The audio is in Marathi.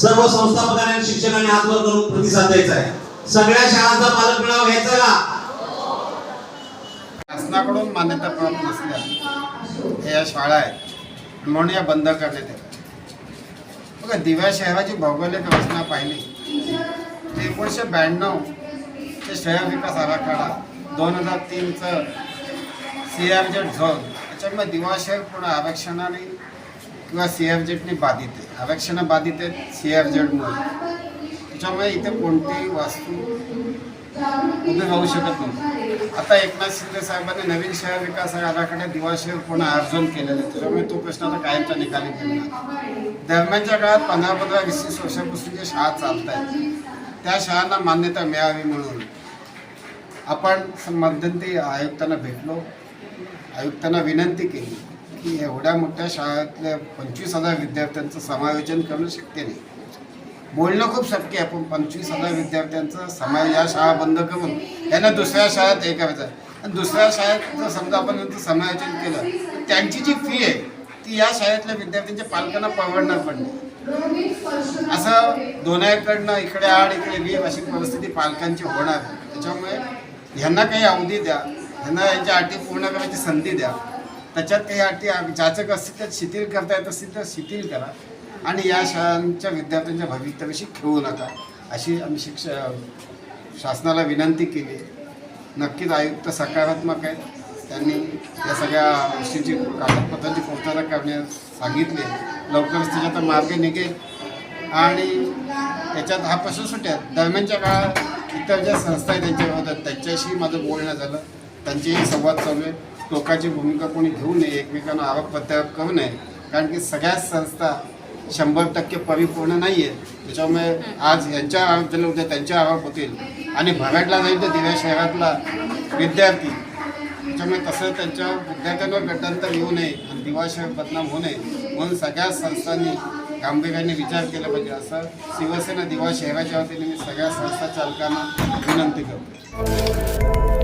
सर्व संस्थापकांना आणि शिक्षकांनी हात करून प्रतिसाद द्यायचा आहे. सगळ्या शाळांचा पालक मेळावा घ्यायचा का? शासनाकडून मान्यता प्राप्त नसल्या या शाळा आहेत. म्हणून या बंद करण्यात येतात बघा दिव्या शहराची भौगोलिक रचना पाहिली. एकोणीसशे ब्याण्णव ते शहर विकास आराखडा दोन हजार तीनचं सी आर जेड झोन. त्याच्यामुळे दिवा शहर पूर्ण आरक्षणाने किंवा सी आर जेडने बाधित आहे. आरक्षणं बाधित आहेत सी आर जेडमुळे. त्याच्यामुळे इथे कोणतीही वास्तू उभी राहू शकत नव्हती आता एकनाथ शिंदे साहेबांनी नवीन शहर विकास आराखड्यात दिवा शहर पुन्हा अर्जुन केलेलं आहे. त्याच्यामुळे तो प्रश्न आता कायमचा निकाली गेला दरम्यानच्या काळात पंधरा पंधरा वीस वीस वर्षापासून जे शाळा चालत आहेत त्या शाळांना मान्यता मिळावी म्हणून आपण मध्यंती मध्यंतरी आयुक्तांना भेटलो. आयुक्तांना विनंती केली. की एवढ्या मोठ्या शाळेतल्या पंचवीस हजार विद्यार्थ्यांचं समायोजन करणं शक्य नाही बोलणं खूप शक्य आहे पण पंचवीस हजार विद्यार्थ्यांचं समाज या शाळा बंद करून यांना दुसऱ्या शाळेत हे करायचं आहे. आणि दुसऱ्या शाळेत जर समजा आपण यांचं समायोजन केलं तर त्यांची जी फी आहे ती या शाळेतल्या विद्यार्थ्यांच्या पालकांना परवडणार पण नाही असं दोन्हीकडनं इकडे आड इकडे बी अशी परिस्थिती पालकांची होणार आहे. त्याच्यामुळे ह्यांना काही अवधी द्या ह्यांना यांच्या अटी पूर्ण करायची संधी द्या त्याच्यात काही अटी ज्याचं कसं त्यात शिथिल करता येत असतील तर शिथिल करा. आणि या शाळांच्या विद्यार्थ्यांच्या भवितव्याशी खेळू नका. अशी आम्ही शिक्ष शासनाला विनंती केली. नक्कीच आयुक्त सकारात्मक आहेत. त्यांनी या सगळ्या गोष्टींची कागदपत्रांची पूर्तता करण्यास सांगितले. लवकरच त्याच्यात मार्ग निघेल. आणि त्याच्यात हा प्रश्न सुटेल. दरम्यानच्या काळात इतर ज्या संस्था आहेत त्यांच्या विरोधात त्यांच्याशी माझं बोलणं झालं. त्यांचेही संवाद चालू आहे. टोकाची भूमिका कोणी घेऊ नये एकमेकांना आरोप प्रत्यारोप करू नये कारण की सगळ्याच संस्था शंभर टक्के परिपूर्ण नाही आहेत त्याच्यामुळे आज यांच्या आरोप झाले उद्या त्यांचे आरोप होतील आणि भराडला जाईल तर दिव्या शहरातला विद्यार्थी. त्याच्यामुळे तसं त्यांच्या विद्यार्थ्यांवर गटांतर येऊ नये आणि दिवा शहर बदनाम होऊ नये म्हणून सगळ्या संस्थांनी गांभीर्याने विचार केला पाहिजे. असं शिवसेना दिवा शहराच्या वतीने मी सगळ्या संस्था चालकांना विनंती करतो.